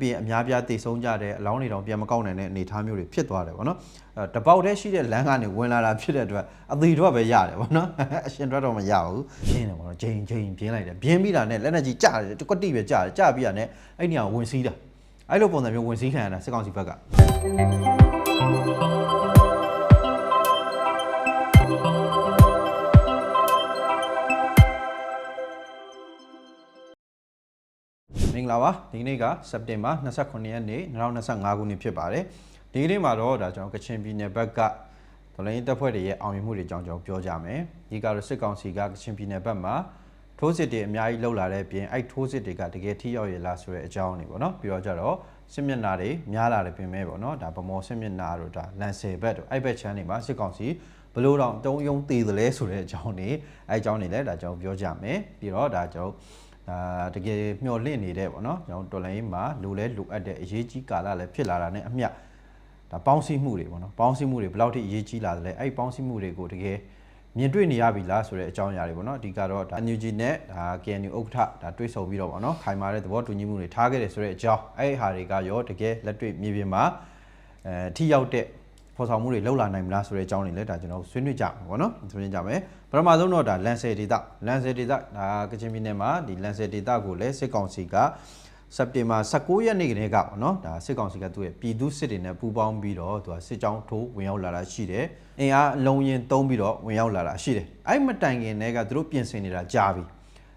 ပြီးရင်အများပြားတိတ်ဆုံးကြတယ်အလောင်းတွေတောင်ပြန်မကောက်နိုင်တဲ့အနေအထားမျိုးတွေဖြစ်သွားတယ်ဗောနော်အဲတပေါက်တည်းရှိတဲ့လမ်းကနေဝင်လာတာဖြစ်တဲ့အတွက်အသေးတော့ပဲရတယ်ဗောနော်အရှင်တော့တော့မရဘူးပြင်းတယ်ဗောနော်ဂျိန်ဂျိန်ပြင်းလိုက်တယ်ပြင်းပြီးတာနဲ့လက်နဲ့ကြီးကြတယ်ကွက်တိပဲကြတယ်ကြပြီးတာနဲ့အဲ့နေရာဝင်စီးတာအဲ့လိုပုံစံမျိုးဝင်စီးခံရတာစစ်ကောင်စီဘက်က င်္ဂလာပါဒီနေ့ကစက်တင်ဘာ29ရက်နေ့2025ခုနှစ်ဖြစ်ပါတယ်ဒီနေ့မှာတော့ဒါကျွန်တော်ကချင်ပြည်နယ်ဘက်ကဒလိုင်းတပ်ဖွဲ့တွေရဲ့အောင်မြင်မှုတွေအကြောင်းကျွန်တော်ပြောကြမယ်ဒီကတော့စစ်ကောင်စီကကချင်ပြည်နယ်ဘက်မှာထိုးစစ်တွေအများကြီးလှုပ်လာတဲ့အပြင်အဲ့ထိုးစစ်တွေကတကယ်ထိရောက်ရလားဆိုတဲ့အကြောင်းတွေပေါ့နော်ပြီးတော့ကြတော့စစ်မျက်နှာတွေများလာတယ်ပြင်မဲ့ပေါ့နော်ဒါဗမော်စစ်မျက်နှာတို့ဒါလန်ဆယ်ဘက်တို့အဲ့ဘက်ချမ်းတွေမှာစစ်ကောင်စီဘလို့တော့တုံးယုံတည်တယ်လဲဆိုတဲ့အကြောင်းတွေအဲ့အကြောင်းတွေလည်းဒါကျွန်တော်ပြောကြမယ်ပြီးတော့ဒါကျွန်တော် အာတကယ်မျော်လင့်နေတဲ့ပေါ့နော်ကျွန်တော်တော်လိုင်းမှာလိုလဲလိုအပ်တဲ့အရေးကြီးကာလလည်းဖြစ်လာတာနဲ့အမျှဒါပေါင်းစည်းမှုတွေပေါ့နော်ပေါင်းစည်းမှုတွေဘယ်လောက်ထိအရေးကြီးလာသလဲအဲ့ဒီပေါင်းစည်းမှုတွေကိုတကယ်မြင်တွေ့နေရပြီလားဆိုတဲ့အကြောင်းအရာတွေပေါ့နော်အဓိကတော့ဒါ NUG နဲ့ဒါ KNU ဥက္ကဋ္ဌဒါတွေ့ဆုံပြီးတော့ပေါ့နော်ခိုင်မာတဲ့သဘောတူညီမှုတွေထားခဲ့တယ်ဆိုတဲ့အကြောင်းအဲ့ဒီဟာတွေကရောတကယ်လက်တွေ့မြေပြင်မှာအဲထိရောက်တဲ့ ဖော်ဆောင်မှုတွေလှုပ်လာနိုင်မလားဆိုတဲ့အကြောင်းတွေလည်းဒါကျွန်တော်ဆွေးနွေးကြမှာပေါ့နော်ဆွေးနွေးကြမယ်ပထမဆုံးတော့ဒါလန်ဆယ်ဒေတာလန်ဆယ်ဒေတာဒါကချင်ပြည်နယ်မှာဒီလန်ဆယ်ဒေတာကိုလည်းစစ်ကောင်စီကစက်တင်ဘာ16ရက်နေ့ကတည်းကပေါ့နော်ဒါစစ်ကောင်စီကသူ့ရဲ့ပြည်သူစစ်တွေနဲ့ပူးပေါင်းပြီးတော့သူကစစ်ကြောင်းထိုးဝင်ရောက်လာတာရှိတယ်အင်အားအလုံးရင်သုံးပြီးတော့ဝင်ရောက်လာတာရှိတယ်အဲ့မတိုင်ခင်တည်းကသူတို့ပြင်ဆင်နေတာကြာပြီ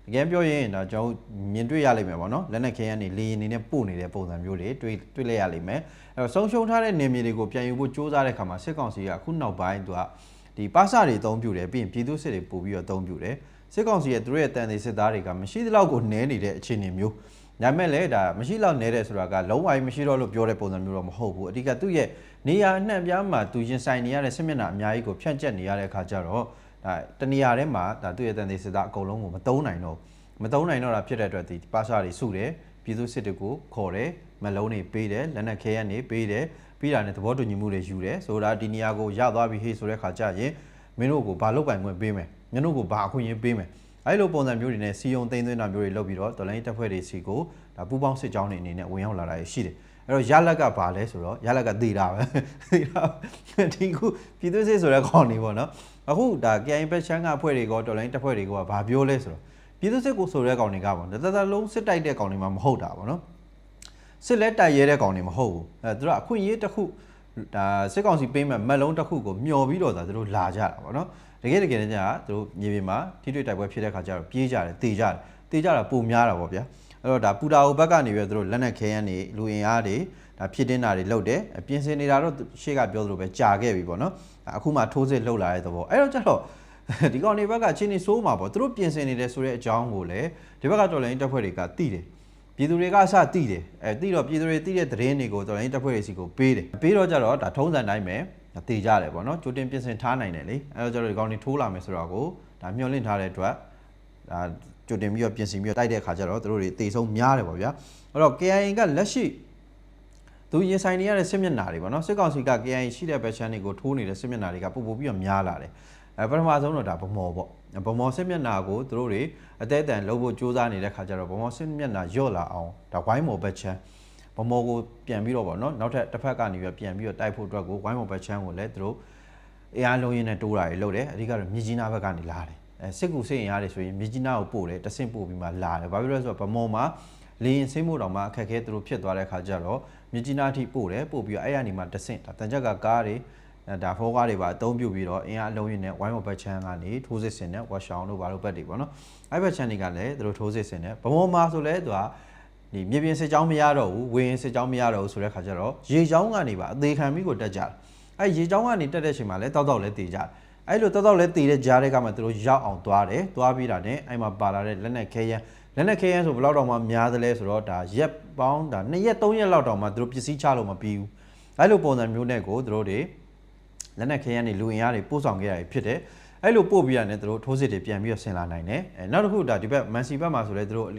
အကယ်ပြောရင်ဒါကျွန်တော်မြင်တွေ့ရလိမ့်မယ်ပေါ့နော်လက်နက်ခဲယမ်းတွေလေရင်နေနဲ့ပို့နေတဲ့ပုံစံမျိုးတွေတွေ့တွေ့လိုက်ရလိမ့်မယ်အဲတော့ဆုံးရှုံးထားတဲ့နေမြေတွေကိုပြန်ယူဖို့စ조사တဲ့ခါမှာစစ်ကောင်စီကအခုနောက်ပိုင်းသူကဒီပါစတွေအသုံးပြုတယ်ပြီးရင်ပြည်သူစစ်တွေပို့ပြီးတော့အသုံးပြုတယ်စစ်ကောင်စီရဲ့သူတို့ရဲ့တန်သေးစစ်သားတွေကမရှိသလောက်ကိုနည်းနေတဲ့အခြေအနေမျိုးဒါမဲ့လည်းဒါမရှိလောက်နည်းတဲ့ဆိုတာကလုံးဝမရှိတော့လို့ပြောတဲ့ပုံစံမျိုးတော့မဟုတ်ဘူးအဓိကသူ့ရဲ့နေရာအနှံ့ပြားမှာသူရင်ဆိုင်နေရတဲ့စစ်မျက်နှာအများကြီးကိုဖြန့်ကျက်နေရတဲ့အခါကျတော့ ဒါတနေရာထဲမှာဒါသူ့ရဲ့တန်သေးစစ်သားအကုန်လုံးကိုမသုံးနိုင်တော့ဘူးမတုံးနိုင်တော့တာဖြစ်တဲ့အတွက်ဒီပါစာတွေစုတယ်ပြည်သူစစ်တွေကိုခေါ်တယ်မလုံးတွေပေးတယ်လက်နက်ခဲရန်တွေပေးတယ်ပြီးတာနဲ့သဘောတူညီမှုတွေယူတယ်ဆိုတာဒီနေရာကိုရသွားပြီဟေးဆိုတဲ့ခါကျရင်မင်းတို့ကိုဘာလုတ်ပိုင်ခွင့်ပေးမယ်မင်းတို့ကိုဘာအခွင့်အရေးပေးမယ်အဲ့လိုပုံစံမျိုးတွေနဲ့စီယုံသိမ်းသွင်းတာမျိုးတွေလုပ်ပြီးတော့တော်လိုင်းတပ်ဖွဲ့တွေစီကိုဒါပူပေါင်းစစ်ကြောင်းတွေအနေနဲ့ဝင်ရောက်လာတာရှိတယ်အဲ့တော့ရလက်ကဘာလဲဆိုတော့ရလက်ကသေတာပဲသေတာဒီခုပြည်သူစစ်ဆိုတဲ့ခေါင်းနေပေါ့နော် အခုဒါ KIN ဘက်ချမ်းကအဖွဲ့တွေကတော်လိုင်းတပ်ဖွဲ့တွေကဘာပြောလဲဆိုတော့ပြည်သူစစ်ကိုဆိုတဲ့ကောင်တွေကပေါ့တသက်လုံးစစ်တိုက်တဲ့ကောင်တွေမှမဟုတ်တာပေါ့နော်စစ်လက်တိုက်ရဲတဲ့ကောင်တွေမဟုတ်ဘူးအဲသူတို့အခွင့်အရေးတစ်ခုဒါစစ်ကောင်စီပေးမဲ့မက်လုံးတစ်ခုကိုမျောပြီးတော့ဒါသူတို့လာကြတာပေါ့နော်တကယ်တကယ်တည်းကသူတို့မြေပြင်မှာထိတွေ့တိုက်ပွဲဖြစ်တဲ့ခါကျတော့ပြေးကြတယ်တေကြတယ်တေကြတာပုံများတာပေါ့ဗျာအဲ့တော့ဒါပူတာအိုဘက်ကနေပြီးတော့သူတို့လက်နက်ခဲယမ်းတွေလူအင်အားတွေ ဒါဖြစ်တင်းတာတွေလုပ်တယ်ပြင်ဆင်နေတာတော့ရှေ့ကပြောသလိုပဲကြာခဲ့ပြီပေါ့နော်အခုမှထိုးစစ်လှုပ်လာတဲ့သဘောအဲ့တော့ကျတော့ဒီကောင်တွေဘက်ကချင်းနေဆိုးမှာပေါ့သူတို့ပြင်ဆင်နေတယ်ဆိုတဲ့အကြောင်းကိုလည်းဒီဘက်ကတော်လိုင်းတပ်ဖွဲ့တွေကသိတယ်ပြည်သူတွေကအစသိတယ်အဲသိတော့ပြည်သူတွေသိတဲ့သတင်းတွေကိုတော်လိုင်းတပ်ဖွဲ့တွေစီကိုပေးတယ်ပေးတော့ကြတော့ဒါထုံးစံတိုင်းပဲတည်ကြတယ်ပေါ့နော်ကြိုတင်ပြင်ဆင်ထားနိုင်တယ်လေအဲတော့ကျတော့ဒီကောင်တွေထိုးလာမယ်ဆိုတော့ကိုဒါမျှော်လင့်ထားတဲ့အတွက်ဒါကြိုတင်ပြီးတော့ပြင်ဆင်ပြီးတော့တိုက်တဲ့အခါကျတော့သူတို့တွေတေဆုံးများတယ်ပေါ့ဗျာအဲ့တော့ KIA ကလက်ရှိ သူရင်ဆိုင်နေရတဲ့စစ်မျက်နှာတွေပေါ့နော်စစ်ကောင်စီက KIA ရှိတဲ့ဘက်ချမ်းတွေကိုထိုးနေတဲ့စစ်မျက်နှာတွေကပို့ပို့ပြီးတော့များလာတယ်အဲပထမဆုံးတော့ဒါဗမော်ပေါ့ဗမော်စစ်မျက်နှာကိုသူတို့တွေအသေးအတန်လှုပ်ဖို့စူးစမ်းနေတဲ့ခါကျတော့ဗမော်စစ်မျက်နှာညော့လာအောင်ဒါဝိုင်းမော်ဘက်ချမ်းဗမော်ကိုပြန်ပြီးတော့ပေါ့နော်နောက်ထပ်တစ်ဖက်ကနေပြီးပြန်ပြီးတော့တိုက်ဖို့အတွက်ကိုဝိုင်းမော်ဘက်ချမ်းကိုလည်းသူတို့အင်အားလုံးရင်းနဲ့တိုးတာတွေလုပ်တယ်အဓိကတော့မြကြီးနားဘက်ကနေလာတယ်အဲစစ်ကူစစ်ရင်ရတယ်ဆိုရင်မြကြီးနားကိုပို့တယ်တဆင့်ပို့ပြီးမှလာတယ်ဘာဖြစ်လို့လဲဆိုတော့ဗမော်မှာ လေရင်စိမ့်မှုတောင်မှအခက်အခဲသူတို့ဖြစ်သွားတဲ့ခါကျတော့မြကြီးနားအထိပို့တယ်ပို့ပြီးတော့အဲ့ရနေမှာတဆင့်ဒါတန်ချက်ကကားတွေအဲဒါဖောကားတွေပါအသုံးပြုပြီးတော့အင်အားအလုံးရင်းနဲ့ဝိုင်းဝဘတ်ချန်ကနေထိုးစစ်ဆင်တဲ့ဝက်ရှောင်းတို့ဘာလို့ဘက်တွေပေါ့နော်အဲ့ဘက်ချန်တွေကလည်းသူတို့ထိုးစစ်ဆင်တယ်ဗမောမှာဆိုလဲသူကဒီမြေပြင်စစ်ကြောင်းမရတော့ဘူးဝင်းစစ်ကြောင်းမရတော့ဘူးဆိုတဲ့ခါကျတော့ရေချောင်းကနေပါအသေးခံပြီးကိုတက်ကြတယ်အဲ့ရေချောင်းကနေတက်တဲ့အချိန်မှာလဲတောက်တောက်လဲတည်ကြတယ်အဲ့လိုတောက်တောက်လဲတည်တဲ့ကြားတဲ့ကမှသူတို့ရောက်အောင်သွားတယ်သွားပြီးတာနဲ့အဲ့မှာပါလာတဲ့လက်နက်ခဲယမ်း လက်နက်ခဲယမ်းဆိုဘယ်လောက်တောင်မှများသလဲဆိုတော့ဒါရက်ပေါင်းဒါ2ရက်3ရက်လောက်တောင်မှသူတို့ပစ္စည်းချလို့မပြီးဘူးအဲ့လိုပုံစံမျိုးနဲ့ကိုသူတို့တွေလက်နက်ခဲယမ်းတွေလူအင်အားတွေပို့ဆောင်ခဲ့ရဖြစ်တယ်အဲ့လိုပို့ပြီးရတယ်သူတို့ထိုးစစ်တွေပြန်ပြီးတော့ဆင်လာနိုင်တယ်အဲနောက်တစ်ခုဒါဒီဘက်မန်စီဘက်မှာဆိုလဲသူတို့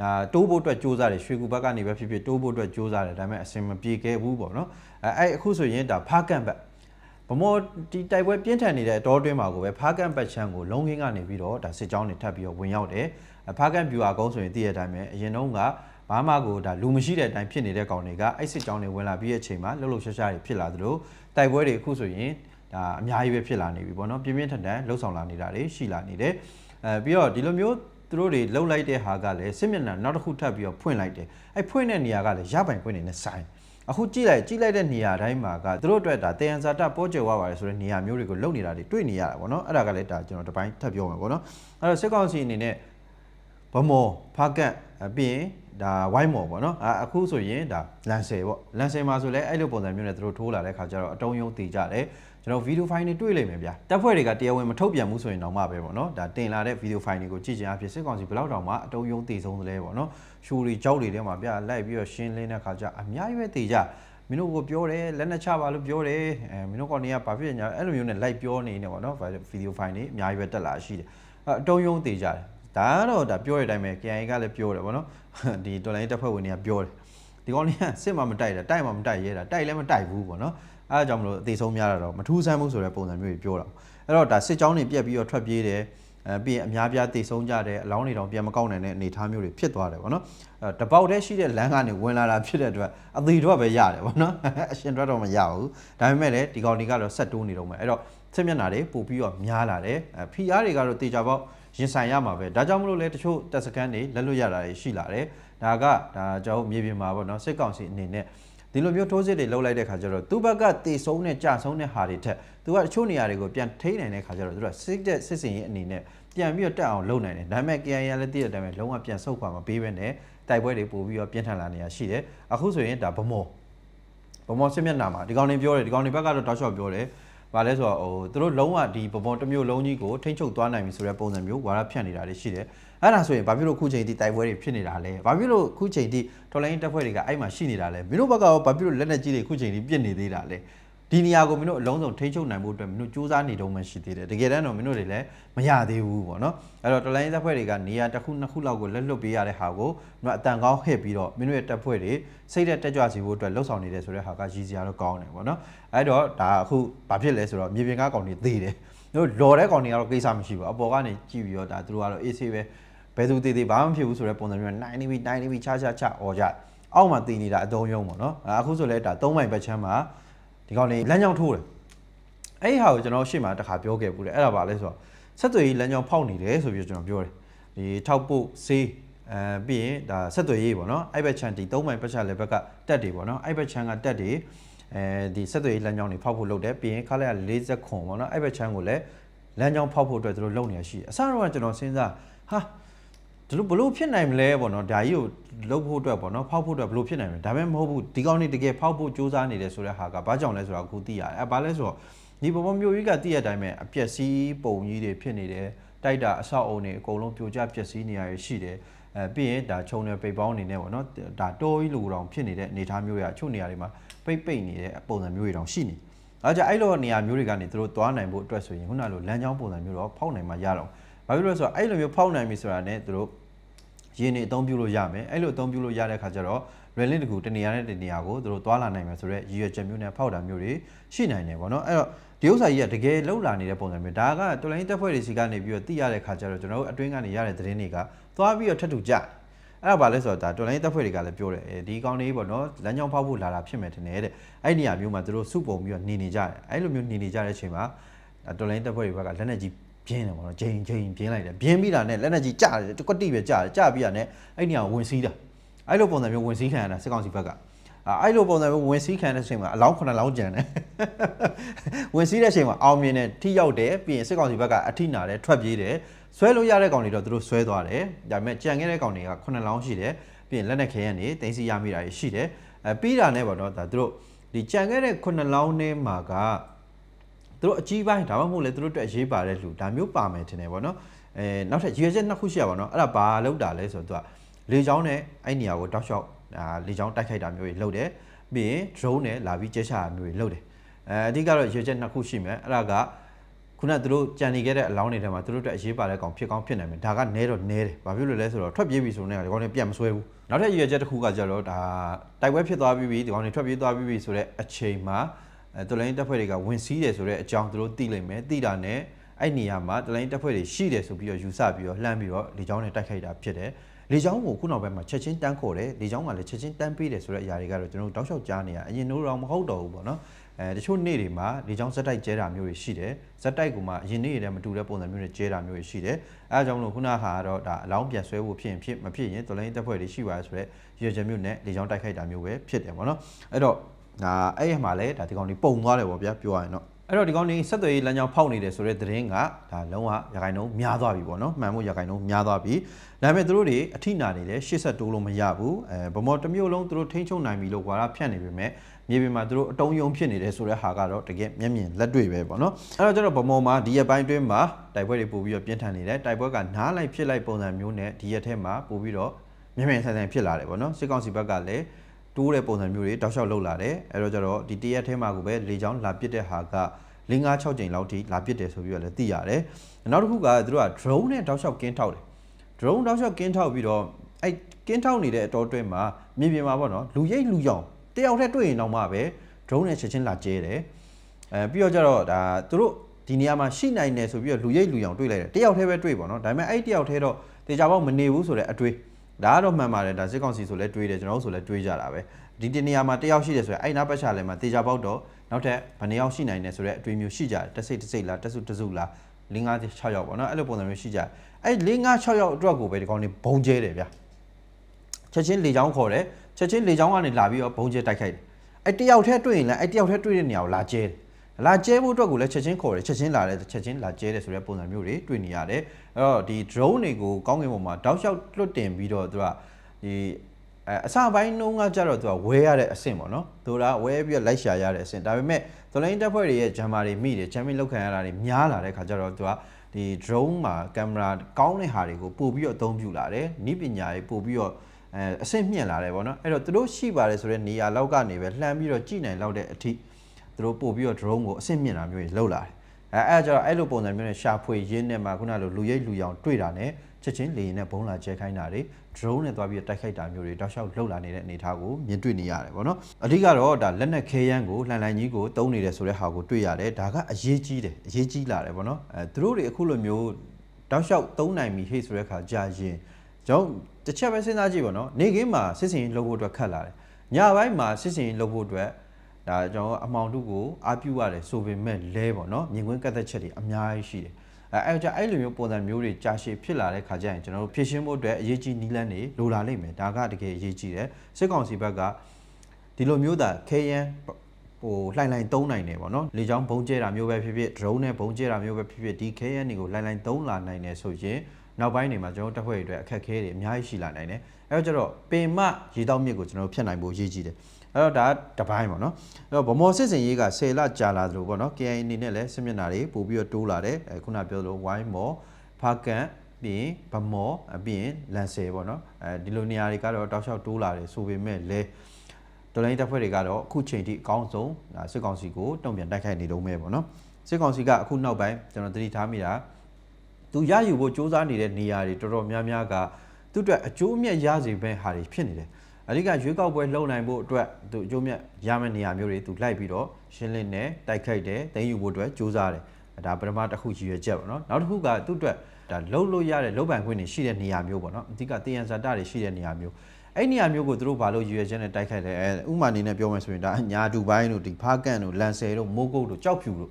ဒါတိုးဖို့အတွက်စူးစမ်းတယ်ရွှေကူဘက်ကနေပဲဖြစ်ဖြစ်တိုးဖို့အတွက်စူးစမ်းတယ်ဒါပေမဲ့အစင်မပြေခဲ့ဘူးပေါ့နော်အဲအဲ့အခုဆိုရင်ဒါဖားကန်ဘက် ဗမောဒီတိုက်ပွဲပြင်းထန်နေတဲ့အတော်တွင်းမှာကိုပဲဖားကန်ဘက်ချမ်းကိုလုံးခင်းကနေပြီးတော့ဒါစစ်ကြောင်းတွေထပ်ပြီးတော့ဝင်ရောက်တယ်ဖားကန်ဗျူဟာကုန်းဆိုရင်သိရတဲ့အတိုင်းပဲအရင်တုန်းကဘာမှကိုဒါလူမရှိတဲ့အတိုင်းဖြစ်နေတဲ့ကောင်တွေကအဲ့စစ်ကြောင်းတွေဝင်လာပြီးတဲ့အချိန်မှာလှုပ်လှုပ်ရှားရှားတွေဖြစ်လာသလိုတိုက်ပွဲတွေအခုဆိုရင်ဒါအများကြီးပဲဖြစ်လာနေပြီပေါ့နော်ပြင်းပြင်းထန်ထန်လှုပ်ဆောင်လာနေတာတွေရှိလာနေတယ်အဲပြီးတော့ဒီလိုမျိုးသူတို့တွေလှုပ်လိုက်တဲ့ဟာကလည်းစစ်မျက်နှာနောက်တစ်ခုထပ်ပြီးတော့ဖွင့်လိုက်တယ်အဲ့ဖွင့်တဲ့နေရာကလည်းရပိုင်ခွင့်နေနဲ့ဆိုင် အခုကြည့်လိုက်ကြည့်လိုက်တဲ့နေရာတိုင်းမှာကသူတို့အတွက်ဒါတေယန်ဇာတာပေါ်ကျော်သွားပါတယ်ဆိုတဲ့နေရာမျိုးတွေကိုလုံနေတာတွေတွေ့နေရတာပေါ့နော်အဲ့ဒါကလည်းဒါကျွန်တော်တစ်ပိုင်းထပ်ပြောမှာပေါ့နော်အဲ့တော့စစ်ကောင်စီအနေနဲ့ဗမော်ဖားကတ်အပြင်ဒါဝိုင်းမော်ပေါ့နော်အအခုဆိုရင်ဒါလန်ဆယ်ပေါ့လန်ဆယ်မှာဆိုလဲအဲ့လိုပုံစံမျိုးနဲ့သူတို့ထိုးလာတဲ့ခါကျတော့အတုံးယုံတည်ကြတယ် ကျွန်တော်ဗီဒီယိုဖိုင်တွေတွေ့လိမ့်မယ်ဗျာတပ်ဖွဲ့တွေကတရားဝင်မထုတ်ပြန်ဘူးဆိုရင်တော့မှပဲပေါ့နော်ဒါတင်လာတဲ့ဗီဒီယိုဖိုင်တွေကိုကြည့်ချင်အဖြစ်စစ်ကောင်စီဘယ်လောက်တောင်မှအတုံးယုံတည်ဆုံးသလဲပေါ့နော်ရှိုးတွေကြောက်တွေထဲမှာဗျာလိုက်ပြီးတော့ရှင်းလင်းတဲ့ခါကျအများကြီးပဲတည်ကြမင်းတို့ကပြောတယ်လက်နဲ့ချပါလို့ပြောတယ်အဲမင်းတို့ကောင်တွေကဘာဖြစ်ညာအဲ့လိုမျိုးနဲ့လိုက်ပြောနေနေပေါ့နော်ဗီဒီယိုဖိုင်တွေအများကြီးပဲတက်လာရှိတယ်အတုံးယုံတည်ကြတယ်ဒါကတော့ဒါပြောတဲ့အတိုင်းပဲ KIA ကလည်းပြောတယ်ဗောနော်ဒီတော်လိုင်းတပ်ဖွဲ့ဝင်တွေကပြောတယ်ဒီကောင်တွေကစစ်မှမတိုက်တာတိုက်မှမတိုက်ရဲတာတိုက်လည်းမတိုက်ဘူးဗောနော် အဲအကြောင်းမလို့အသေးဆုံးများတာတော့မထူးဆန်းဘူးဆိုတဲ့ပုံစံမျိုးကြီးပြောတာအဲ့တော့ဒါစစ်ကြောင်းတွေပြက်ပြီးတော့ထွက်ပြေးတယ်အဲပြီးရင်အများပြားတေဆုံးကြတယ်အလောင်းတွေတောင်ပြန်မကောက်နိုင်တဲ့အနေအထားမျိုးတွေဖြစ်သွားတယ်ဗောနော်အဲတပေါက်တည်းရှိတဲ့လမ်းကနေဝင်လာတာဖြစ်တဲ့အတွက်အသေးတော့ပဲရတယ်ဗောနော်အရှင်တော့တော့မရဘူးဒါပေမဲ့လည်းဒီကောင်တွေကတော့ဆက်တိုးနေတော့မယ်အဲ့တော့စစ်မျက်နှာတွေပို့ပြီးတော့များလာတယ်အဲ PR တွေကတော့တေချာပေါက်ရင်ဆိုင်ရမှာပဲဒါကြောင့်မလို့လဲတချို့တက်စကန်တွေလက်လွတ်ရတာတွေရှိလာတယ်ဒါကဒါကျွန်တော်မြေပြင်မှာပေါ့နော်စစ်ကောင်စီအနေနဲ့ ဒီလိုမျိုးထိုးစစ်တွေလှုပ်လိုက်တဲ့ခါကျတော့သူ့ဘက်ကတေဆုံးနဲ့ကြာဆုံးတဲ့ဟာတွေထက်သူကတချို့နေရာတွေကိုပြန်ထိန်းနိုင်တဲ့ခါကျတော့သူကစစ်တဲ့စစ်စင်ရေးအနေနဲ့ပြန်ပြီးတော့တက်အောင်လုပ်နိုင်တယ်ဒါပေမဲ့ KIA လည်းတည့်တဲ့အတိုင်းပဲလုံးဝပြန်ဆုတ်ခွာမပေးဘဲနဲ့တိုက်ပွဲတွေပို့ပြီးတော့ပြင်းထန်လာနေရရှိတယ်အခုဆိုရင်ဒါဗမောဗမောစစ်မျက်နှာမှာဒီကောင်တွေပြောတယ်ဒီကောင်တွေဘက်ကတော့တောက်လျှောက်ပြောတယ်ဘာလဲဆိုတော့ဟိုသူတို့လုံးဝဒီပပုံတစ်မျိုးလုံးကြီးကိုထိမ့်ချုပ်သွားနိုင်ပြီဆိုတဲ့ပုံစံမျိုးဝါရဖြန့်နေတာတွေရှိတယ် အဲ့ဒါဆိုရင်ဘာဖြစ်လို့ခုချိန်ထိတိုက်ပွဲတွေဖြစ်နေတာလဲဘာဖြစ်လို့ခုချိန်ထိတော်လိုင်းတပ်ဖွဲ့တွေကအဲ့မှာရှိနေတာလဲမင်းတို့ဘက်ကရောဘာဖြစ်လို့လက်နက်ကြီးတွေခုချိန်ထိပြစ်နေသေးတာလဲဒီနေရာကိုမင်းတို့အလုံးစုံထိမ့်ချုပ်နိုင်ဖို့အတွက်မင်းတို့စူးစမ်းနေတော့မှရှိသေးတယ်တကယ်တမ်းတော့မင်းတို့တွေလည်းမရသေးဘူးပေါ့နော်အဲ့တော့တော်လိုင်းတပ်ဖွဲ့တွေကနေရာတစ်ခုနှစ်ခုလောက်ကိုလက်လွတ်ပေးရတဲ့ဟာကိုမင်းတို့အတန်ကောင်းဟစ်ပြီးတော့မင်းတို့ရဲ့တပ်ဖွဲ့တွေစိတ်သက်တက်ကြွစီဖို့အတွက်လှုပ်ဆောင်နေတယ်ဆိုတဲ့ဟာကရည်စရာတော့ကောင်းတယ်ပေါ့နော်အဲ့တော့ဒါအခုဘာဖြစ်လဲဆိုတော့မြေပြင်ကားကောင်တွေသေးတယ်တို့လော်တဲ့ကောင်တွေကတော့ကိစ္စမရှိဘူးအပေါ်ကနေကြည့်ပြီးတော့ဒါသူတို့ကတော့အေးဆေးပဲ ဘယ်သူသေးသေးဘာမှမဖြစ်ဘူးဆိုတဲ့ပုံစံမျိုးနိုင်နေပြီနိုင်နေပြီချာချာချာអော်ကြအောက်မှာတည်နေတာအတုံးယုံပေါ့နော်အခုဆိုလဲဒါ၃မိုင်ဘက်ချမ်းမှာဒီကောင်လေးလမ်းကြောင်းထိုးတယ်အဲ့ဒီဟာကိုကျွန်တော်ရှေ့မှာတစ်ခါပြောခဲ့ဘူးလေအဲ့ဒါပါလဲဆိုတော့ဆက်သွယ်ရေးလမ်းကြောင်းဖောက်နေတယ်ဆိုပြီးကျွန်တော်ပြောတယ်ဒီထောက်ပို့စေးအဲပြီးရင်ဒါဆက်သွယ်ရေးပေါ့နော်အဲ့ဘက်ချမ်းဒီ၃မိုင်ပတ်ချလည်းဘက်ကတက်တွေပေါ့နော်အဲ့ဘက်ချမ်းကတက်တွေအဲဒီဆက်သွယ်ရေးလမ်းကြောင်းတွေဖောက်ဖို့လုပ်တယ်ပြီးရင်ခါလိုက်40ခွန်ပေါ့နော်အဲ့ဘက်ချမ်းကိုလည်းလမ်းကြောင်းဖောက်ဖို့အတွက်သူတို့လုပ်နေရရှိအစတော့ကျွန်တော်စဉ်းစားဟာ ဒီလိုဘလို့ဖြစ်နိုင်မလဲပေါ့နော်ဒါကြီးကိုလုပ်ဖို့အတွက်ပေါ့နော်ဖောက်ဖို့အတွက်ဘလို့ဖြစ်နိုင်မလဲဒါပေမဲ့မဟုတ်ဘူးဒီကောင်းနေတကယ်ဖောက်ဖို့စူးစမ်းနေတယ်ဆိုတဲ့ဟာကဘာကြောင့်လဲဆိုတော့အခုသိရတယ်အဲဘာလဲဆိုတော့ဒီပုံမျိုးကြီးကသိရတဲ့အတိုင်းပဲအပျက်စီးပုံကြီးတွေဖြစ်နေတယ်တိုက်တာအဆောက်အုံတွေအကုန်လုံးပြိုကျပျက်စီးနေရရှိတယ်အဲပြီးရင်ဒါခြုံနယ်ပိတ်ပေါင်းအနေနဲ့ပေါ့နော်ဒါတိုးကြီးလူတောင်ဖြစ်နေတဲ့အနေအထားမျိုးတွေအချို့နေရာတွေမှာပိတ်ပိတ်နေတဲ့ပုံစံမျိုးတွေတောင်ရှိနေအဲကြအဲ့လိုနေရာမျိုးတွေကနေသူတို့သွားနိုင်ဖို့အတွက်ဆိုရင်ခုနလိုလမ်းကြောင်းပုံစံမျိုးတော့ဖောက်နိုင်မှရတော့ ဘာဖြစ်လို့လဲဆိုတော့အဲ့လိုမျိုးဖောက်နိုင်ပြီဆိုတာ ਨੇ သူတို့ရင်းနေအသုံးပြုလို့ရမယ်အဲ့လိုအသုံးပြုလို့ရတဲ့ခါကျတော့ rail link တကူတနေရာနဲ့တနေရာကိုသူတို့သွားလာနိုင်မယ်ဆိုတော့ရည်ရွယ်ချက်မျိုးနဲ့ဖောက်တာမျိုးတွေရှိနိုင်တယ်ပေါ့နော်အဲ့တော့ဒီဥစ္စာကြီးကတကယ်လှုပ်လာနေတဲ့ပုံစံမျိုးဒါကတော်လိုင်းတက်ဖွဲ့တွေစီကနေပြီးတော့သိရတဲ့ခါကျတော့ကျွန်တော်တို့အတွင်းကနေရတဲ့သတင်းတွေကသွားပြီးတော့ထပ်တူကြတယ်အဲ့ဒါဘာလဲဆိုတော့ဒါတော်လိုင်းတက်ဖွဲ့တွေကလည်းပြောတယ်အဲဒီကောင်းလေးပေါ့နော်လမ်းကြောင်းဖောက်ဖို့လာတာဖြစ်မယ်ထင်တယ်တဲ့အဲ့ဒီနေရာမျိုးမှာသူတို့စုပုံပြီးတော့နေနေကြတယ်အဲ့လိုမျိုးနေနေကြတဲ့အချိန်မှာတော်လိုင်းတက်ဖွဲ့တွေဘက်ကလက်နက်ကြီး ပြင်းတယ်ပေါ့နော်ဂျိန်ဂျိန်ပြင်းလိုက်တယ်ပြင်းပြီးတာနဲ့လက်နက်ကြီးကြတယ်တကွက်တိပဲကြတယ်ကြပြီးတာနဲ့အဲ့ဒီနေရာဝင်စီးတာအဲ့လိုပုံစံမျိုးဝင်စီးခံရတာစစ်ကောင်စီဘက်ကအဲ့လိုပုံစံမျိုးဝင်စီးခံတဲ့အချိန်မှာအလောင်း9လောင်းကျန်တယ်ဝင်စီးတဲ့အချိန်မှာအောင်မြင်တယ်ထိရောက်တယ်ပြီးရင်စစ်ကောင်စီဘက်ကအထိနာတယ်ထွက်ပြေးတယ်ဆွဲလို့ရတဲ့ကောင်တွေတော့သူတို့ဆွဲသွားတယ်ဒါပေမဲ့ကြံခဲ့တဲ့ကောင်တွေက9လောင်းရှိတယ်ပြီးရင်လက်နက်ခဲရန်တွေတင်စီရမိတာရှိတယ်အဲပြီးတာနဲ့ပေါ့နော်ဒါသူတို့ဒီကြံခဲ့တဲ့9လောင်းနဲ့မှာက သူတို့အကြီးပိုင်းဒါမှမဟုတ်လေသူတို့အတွက်အရေးပါတဲ့လူဒါမျိုးပါမယ်ထင်တယ်ပေါ့နော်အဲနောက်ထပ်ရွေချက်နှစ်ခုရှိရပါတော့အဲ့ဒါဘာလောက်တာလဲဆိုတော့သူကလေချောင်းနဲ့အဲ့နေရာကိုတောက်လျှောက်ဒါလေချောင်းတိုက်ခိုက်တာမျိုးတွေလုပ်တယ်ပြီးရင် drone နဲ့လာပြီးကျဲချတာမျိုးတွေလုပ်တယ်အဲအဓိကတော့ရွေချက်နှစ်ခုရှိမယ်အဲ့ဒါကခုနကသူတို့ကြံနေခဲ့တဲ့အလောင်းတွေထဲမှာသူတို့အတွက်အရေးပါတဲ့ကောင်ဖြစ်ကောင်းဖြစ်နိုင်မယ်ဒါကနဲတော့နဲတယ်ဘာဖြစ်လို့လဲဆိုတော့ထွက်ပြေးပြီဆိုတော့ဒီကောင်တွေပြန်မဆွဲဘူးနောက်ထပ်ရွေချက်တစ်ခုကကြတော့ဒါတိုက်ပွဲဖြစ်သွားပြီးပြီဒီကောင်တွေထွက်ပြေးသွားပြီးပြီဆိုတော့အချိန်မှာအဲ တော်လိုင်းတပ်ဖွဲ့တွေကဝင်စီးတယ်ဆိုတဲ့အကြောင်းသူတို့သိလိမ့်မယ်သိတာနဲ့အဲ့နေရာမှာတော်လိုင်းတပ်ဖွဲ့တွေရှိတယ်ဆိုပြီးတော့ယူဆပြီးတော့လှမ်းပြီးတော့လေကြောင်းနဲ့တိုက်ခိုက်တာဖြစ်တယ်လေချောင်းကိုခုနောက်ပိုင်းမှာချက်ချင်းတန်းခေါ်တယ်လေချောင်းကလည်းချက်ချင်းတန်းပေးတယ်ဆိုတဲ့အရာတွေကတော့ကျွန်တော်တို့တောက်လျှောက်ကြားနေရအရင်တို့တော့မဟုတ်တော့ဘူးပေါ့နော်အဲတချို့နေ့တွေမှာလေချောင်းဇက်တိုက်ကျဲတာမျိုးတွေရှိတယ်ဇက်တိုက်ကမှအရင်နေ့တွေနဲ့မတူတဲ့ပုံစံမျိုးတွေကျဲတာမျိုးတွေရှိတယ်အဲအကြောင်းလို့ခုနဟာကတော့ဒါအလောင်းပြန်ဆွဲဖို့ဖြစ်ရင်ဖြစ်မဖြစ်ရင်တော်လိုင်းတက်ဖွဲ့တွေရှိပါဆိုတဲ့ရည်ရွယ်ချက်မျိုးနဲ့လေချောင်းတိုက်ခိုက်တာမျိုးပဲဖြစ်တယ်ပေါ့နော်အဲ့တော့ ဒါအဲ့ရမှာလဲဒါဒီကောင်လေးပုံသွားတယ်ပေါ့ဗျာပြောရရင်တော့အဲ့တော့ဒီကောင်းနေဆက်သွယ်ရေးလမ်းကြောင်းဖောက်နေတယ်ဆိုတဲ့သတင်းကဒါလုံးဝရခိုင်နှုန်းများသွားပြီပေါ့နော်မှန်မှုရခိုင်နှုန်းများသွားပြီဒါပေမဲ့သူတို့တွေအထိနာနေတယ်ရှေ့ဆက်တိုးလို့မရဘူးအဲဗမော်တစ်မျိုးလုံးသူတို့ထိန်းချုပ်နိုင်ပြီလို့ကွာတာဖြန့်နေပေမဲ့မြေပြင်မှာသူတို့အတုံးယုံဖြစ်နေတယ်ဆိုတဲ့ဟာကတော့တကယ်မျက်မြင်လက်တွေ့ပဲပေါ့နော်အဲ့တော့ကျတော့ဗမော်မှာဒီရက်ပိုင်းတွင်းမှာတိုက်ပွဲတွေပို့ပြီးတော့ပြင်းထန်နေတယ်တိုက်ပွဲကနားလိုက်ဖြစ်လိုက်ပုံစံမျိုးနဲ့ဒီရက်ထဲမှာပို့ပြီးတော့မြင်မြင်ဆန်ဆန်ဖြစ်လာတယ်ပေါ့နော်စစ်ကောင်စီဘက်ကလည်း တိုးတဲ့ပုံစံမျိုးတွေတောက်လျှောက်လှုပ်လာတယ်အဲ့တော့ကျတော့ဒီတရက်ထဲမှာကိုပဲလေချောင်းလာပစ်တဲ့ဟာက၄၅6ချိန်လောက်ထိလာပစ်တယ်ဆိုပြီးတော့လည်းသိရတယ်နောက်တစ်ခုကသူတို့က drone နဲ့တောက်လျှောက်ကင်းထောက်တယ် drone တောက်လျှောက်ကင်းထောက်ပြီးတော့အဲ့ကင်းထောက်နေတဲ့အတော်အတွင်းမှာမြေပြင်မှာပေါ့နော်လူရိတ်လူယောင်တယောက်တည်းတွေ့ရင်တော့မှပဲ drone နဲ့ချက်ချင်းလာကျဲတယ်အဲပြီးတော့ကျတော့ဒါသူတို့ဒီနေရာမှာရှိနိုင်တယ်ဆိုပြီးတော့လူရိတ်လူယောင်တွေ့လိုက်တယ်တယောက်တည်းပဲတွေ့ပေါ့နော်ဒါပေမဲ့အဲ့တယောက်တည်းတော့တေချာပေါက်မနေဘူးဆိုတဲ့အတွေ့ ဒါကတော့မှန်ပါတယ်ဒါစစ်ကောင်စီဆိုလဲတွေးတယ်ကျွန်တော်တို့ဆိုလဲတွေးကြတာပဲဒီတနေရာမှာတယောက်ရှိတယ်ဆိုရင်အဲ့နားပတ်ချလဲမှာတေချာပေါက်တော့နောက်ထပ်ဘယ်နှယောက်ရှိနိုင်တယ်ဆိုတဲ့အတွေ့မျိုးရှိကြတယ်တစ်စိတ်တစ်စိတ်လားတစ်စုတစ်စုလား၄၅6ယောက်ပေါ့နော်အဲ့လိုပုံစံမျိုးရှိကြတယ်အဲ့၄၅6ယောက်အတွက်ကိုပဲဒီကောင်နေဘုံကျဲတယ်ဗျာချက်ချင်းလေချောင်းခေါ်တယ်ချက်ချင်းလေချောင်းကနေလာပြီးတော့ဘုံကျဲတိုက်ခိုက်တယ်အဲ့တယောက်တည်းတွေ့ရင်လည်းအဲ့တယောက်တည်းတွေ့တဲ့နေရာကိုလာကျဲတယ် လာကျဲဖို့အတွက်ကိုလည်းချက်ချင်းခေါ်တယ်ချက်ချင်းလာတယ်ချက်ချင်းလာကျဲတယ်ဆိုတဲ့ပုံစံမျိုးတွေတွေ့နေရတယ်အဲ့တော့ဒီ drone တွေကိုကောင်းကင်ဘုံမှာတောက်လျှောက်လွတ်တင်ပြီးတော့သူကဒီအဲအစပိုင်းနှုံးကကြတော့သူကဝဲရတဲ့အဆင့်ပေါ့နော်သူကဝဲပြီးတော့လိုက်ရှာရတဲ့အဆင့်ဒါပေမဲ့သလိုင်းတက်ဖွဲ့တွေရဲ့ဂျမ်မာတွေမိတယ်ချမ်ပီယံလောက်ခံရတာတွေများလာတဲ့ခါကျတော့သူကဒီ drone မှာကင်မရာကောင်းတဲ့ဟာတွေကိုပို့ပြီးတော့အသုံးပြုလာတယ်နိပညာတွေပို့ပြီးတော့အဲအဆင့်မြင့်လာတယ်ဗောနော်အဲ့တော့သူတို့ရှိပါတယ်ဆိုတော့နေရာလောက်ကနေပဲလှမ်းပြီးတော့ကြည်နိုင်လောက်တဲ့အထိ သူတို့ပို့ပြီးတော့ drone ကိုအဆင့်မြင့်လာမျိုးတွေလောက်လာတယ်အဲအဲ့ဒါကြတော့အဲ့လိုပုံစံမျိုးနဲ့ရှာဖွေရင်းနဲ့မှခုနလိုလူရိတ်လူရောင်တွေ့တာနဲ့ချက်ချင်းလေရင်နဲ့ဘုံလာကျဲခိုင်းတာတွေ drone နဲ့သွားပြီးတော့တိုက်ခိုက်တာမျိုးတွေတောက်လျှောက်လောက်လာနေတဲ့အနေအထားကိုမြင်တွေ့နေရတယ်ဗောနော်အဓိကတော့ဒါလက်နက်ခဲယမ်းကိုလှန်လှန်ကြီးကိုတုံးနေတယ်ဆိုတဲ့ဟာကိုတွေ့ရတယ်ဒါကအရေးကြီးတယ်အရေးကြီးလာတယ်ဗောနော်အဲသူတို့တွေအခုလိုမျိုးတောက်လျှောက်တုံးနိုင်ပြီဟေ့ဆိုတဲ့ခါကြာရင်ကျွန်တော်တစ်ချက်ပဲစဉ်းစားကြည့်ပါတော့နေကင်းမှာစစ်စင်ရေးလုပ်ဖို့အတွက်ခက်လာတယ်ညပိုင်းမှာစစ်စင်ရေးလုပ်ဖို့အတွက် ဒါကျွန်တော်အမောင်တုကိုအားပြုရတယ်ဆိုပေမဲ့လဲပေါ့နော်မြင်ကွင်းကတ်သက်ချက်တွေအများကြီးရှိတယ်အဲအဲကြောင့်အဲ့လိုမျိုးပုံစံမျိုးတွေကြာရှည်ဖြစ်လာတဲ့ခါကျရင်ကျွန်တော်တို့ဖြည့်ရှင်းဖို့အတွက်အရေးကြီးနီးလန်းတွေလိုလာလိမ့်မယ်ဒါကတကယ်အရေးကြီးတယ်စစ်ကောင်စီဘက်ကဒီလိုမျိုးသာခဲယမ်းဟိုလှိုင်လှိုင်သုံးနိုင်တယ်ပေါ့နော်လေချောင်းဘုံကျဲတာမျိုးပဲဖြစ်ဖြစ် drone နဲ့ဘုံကျဲတာမျိုးပဲဖြစ်ဖြစ်ဒီခဲယမ်းတွေကိုလှိုင်လှိုင်သုံးလာနိုင်တယ်ဆိုရင်နောက်ပိုင်းတွေမှာကျွန်တော်တို့တက်ဖွဲ့တွေအတွက်အခက်အခဲတွေအများကြီးရှိလာနိုင်တယ်အဲတော့ကျတော့ပင်မရေတောက်မြစ်ကိုကျွန်တော်တို့ဖြတ်နိုင်ဖို့ရည်ကြီးတယ် အဲတော့ဒါကတစ်ပိုင်းပေါ့နော်အဲတော့ဗမော်စစ်စင်ရေးက10လကြာလာသလိုပေါ့နော် KI အနေနဲ့လည်းစစ်မျက်နှာတွေပို့ပြီးတော့တိုးလာတယ်အဲခုနပြောသလိုဝိုင်းမော်ဖာကန်ပြီးရင်ဗမော်အပြီးရင်လန်ဆယ်ပေါ့နော်အဲဒီလိုနေရာတွေကတော့တောက်လျှောက်တိုးလာတယ်ဆိုပေမဲ့လည်းတော်လိုင်းတပ်ဖွဲ့တွေကတော့အခုချိန်ထိအကောင်းဆုံးဒါစစ်ကောင်စီကိုတုံ့ပြန်တိုက်ခိုက်နေတော့မဲပေါ့နော်စစ်ကောင်စီကအခုနောက်ပိုင်းကျွန်တော်သတိထားမိတာသူရယူဖို့စ조사နေတဲ့နေရာတွေတော်တော်များများကသူ့အတွက်အကျိုးအမြတ်ရစေပဲဟာတွေဖြစ်နေတယ် အဓိကရွေးကောက်ပွဲလှုပ်နိုင်ဖို့အတွက်သူအကျိုးမြတ်ရမယ့်နေရာမျိုးတွေသူလိုက်ပြီးတော့ရှင်းလင်းတယ်တိုက်ခိုက်တယ်သိမ်းယူဖို့အတွက်စ조사တယ်ဒါပထမတစ်ခုရည်ရွယ်ချက်ပေါ့နော်နောက်တစ်ခုကသူ့အတွက်ဒါလှုပ်လို့ရတဲ့လှုပ်ပံခွင့်တွေရှိတဲ့နေရာမျိုးပေါ့နော်အဓိကတေယံဇာတတွေရှိတဲ့နေရာမျိုးအဲ့နေရာမျိုးကိုသူတို့ဘာလို့ရည်ရွယ်ချက်နဲ့တိုက်ခိုက်တယ်အဲဥမာအနေနဲ့ပြောမယ်ဆိုရင်ဒါညာဒူဘိုင်းတို့ဒီဖားကန်တို့လန်ဆယ်တို့မိုးကုတ်တို့ကြောက်ဖြူတို့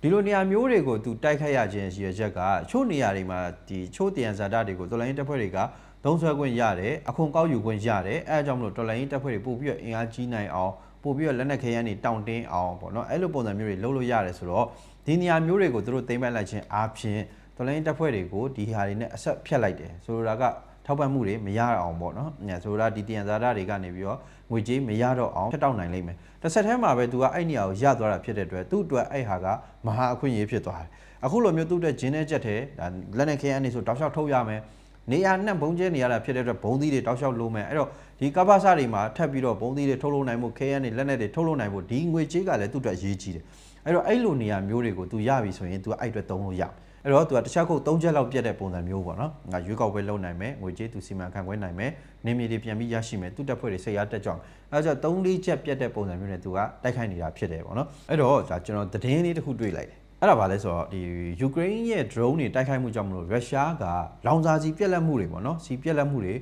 ဒီလိုနေရာမျိုးတွေကိုသူတိုက်ခိုက်ရခြင်းရည်ရွယ်ချက်ကချို့နေရာတွေမှာဒီချို့တယံဇာတာတွေကိုတော်လိုင်းတပ်ဖွဲ့တွေက သုံးဆွဲခွင့်ရတယ်အခွန်ကောက်ယူခွင့်ရတယ်အဲအကြောင်းမလို့တော်လိုင်းတပ်ဖွဲ့တွေပို့ပြီးတော့အင်အားကြီးနိုင်အောင်ပို့ပြီးတော့လက်နက်ခဲယမ်းတွေတောင့်တင်းအောင်ပေါ့နော်အဲ့လိုပုံစံမျိုးတွေလုပ်လို့ရတယ်ဆိုတော့ဒီနေရာမျိုးတွေကိုသူတို့သိမ်းပိုက်လိုက်ခြင်းအားဖြင့်တော်လိုင်းတပ်ဖွဲ့တွေကိုဒီဟာတွေနဲ့အဆက်ဖြတ်လိုက်တယ်ဆိုလိုတာကထောက်ပံ့မှုတွေမရအောင်ပေါ့နော်ညဆိုတော့ဒီတယံဇာတာတွေကနေပြီးတော့ငွေကြေးမရတော့အောင်ဖြတ်တောက်နိုင်လိမ့်မယ်တစ်ဆက်တည်းမှာပဲသူကအဲ့နေရာကိုရသွားတာဖြစ်တဲ့အတွက်သူ့အတွက်အဲ့ဟာကမဟာအခွင့်အရေးဖြစ်သွားတယ်အခုလိုမျိုးသူ့အတွက်ဂျင်းနဲ့ချက်တဲ့ဒါလက်နဲ့ခဲယမ်းနေဆိုတောက်လျှောက်ထုတ်ရမယ် နေရာနဲ့ဘုံကျဲနေရတာဖြစ်တဲ့အတွက်ဘုံသီးတွေတောက်လျှောက်လုံးမယ်အဲ့တော့ဒီကပ္ပစတွေမှာထပ်ပြီးတော့ဘုံသီးတွေထုတ်လုပ်နိုင်မှုခဲယမ်းတွေလက်နဲ့တွေထုတ်လုပ်နိုင်မှုဒီငွေကြေးကလည်းသူ့အတွက်ရေးကြီးတယ်အဲ့တော့အဲ့လိုနေရာမျိုးတွေကိုသူရပြီဆိုရင်သူကအဲ့အတွက်သုံးလို့ရအဲ့တော့သူကတခြားခုတ်၃ချက်လောက်ပြတ်တဲ့ပုံစံမျိုးပေါ့နော်ငါရွေးကောက်ပွဲလုပ်နိုင်မယ်ငွေကြေးသူစီမံခန့်ခွဲနိုင်မယ်နေမြေတွေပြန်ပြီးရရှိမယ်သူတက်ဖွဲ့တွေစိတ်အားတက်ကြအောင်အဲ့တော့၃၄ချက်ပြတ်တဲ့ပုံစံမျိုးနဲ့သူကတိုက်ခိုက်နေတာဖြစ်တယ်ပေါ့နော်အဲ့တော့ဒါကျွန်တော်သတင်းလေးတစ်ခုတွေ့လိုက်တယ် အဲ့ဒါဘာလဲဆိုတော့ဒီယူကရိန်းရဲ့ drone တွေတိုက်ခိုက်မှုကြောင့်မလို့ရုရှားကလောင်စာစီပြက်လက်မှုတွေပေါ့နော်စီပြက်လက်မှုတွေ